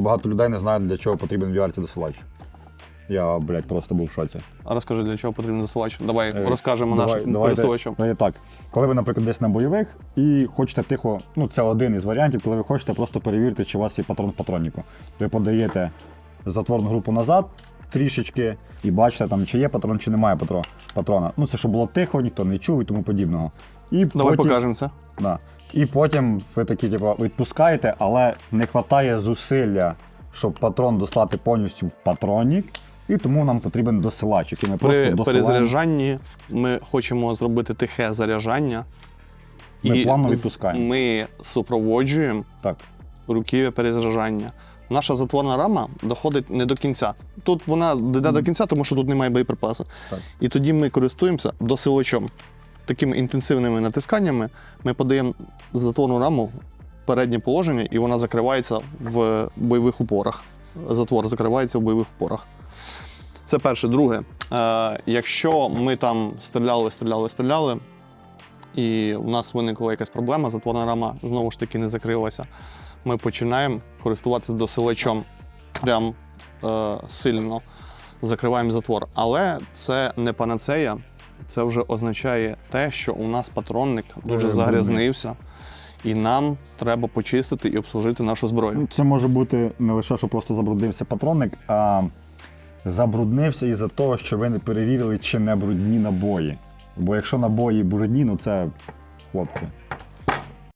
Багато людей не знають, для чого потрібен VR досилач. Я, блядь, просто був в шоці. А розкажи, для чого потрібен засилач. Давай Е, розкажемо давай- нашим давайте- користувачам. Давайте так. Коли ви, наприклад, десь на бойових і хочете тихо, ну це один із варіантів, коли ви хочете просто перевірити, чи у вас є патрон в патроннику. Ви подаєте затворну групу назад трішечки і бачите, там, чи є патрон, чи немає патрона. Ну, це щоб було тихо, ніхто не чув і тому подібного. І Давай потім, покажемо це. Да. І потім ви такі, типу, відпускаєте, але не вистачає зусилля, щоб патрон дослати повністю в патронник. І тому нам потрібен досилач, який ми При просто досилаємо. перезаряджанні ми хочемо зробити тихе заряджання. Ми плавно відпускаємо. Ми супроводжуємо Так. руків'я перезаряджання. Наша затворна рама доходить не до кінця. Тут вона йде до кінця, тому що тут немає боєприпасу. Так. І тоді ми користуємося досилачом. Такими інтенсивними натисканнями ми подаємо затворну раму в переднє положення, і вона закривається в бойових упорах. Затвор закривається в бойових упорах. Це перше. Друге, е, якщо ми там стріляли, стріляли, стріляли, і у нас виникла якась проблема, затворна рама знову ж таки не закрилася, ми починаємо користуватися досилачом прям е, сильно закриваємо затвор. Але це не панацея, це вже означає те, що у нас патронник дуже Дуже загрязнився, і нам треба почистити і обслужити нашу зброю. Ну, Це може бути не лише, що просто забруднився патронник, а забруднився із-за того, що ви не перевірили, чи не брудні набої. Бо якщо набої брудні, ну це хлопці.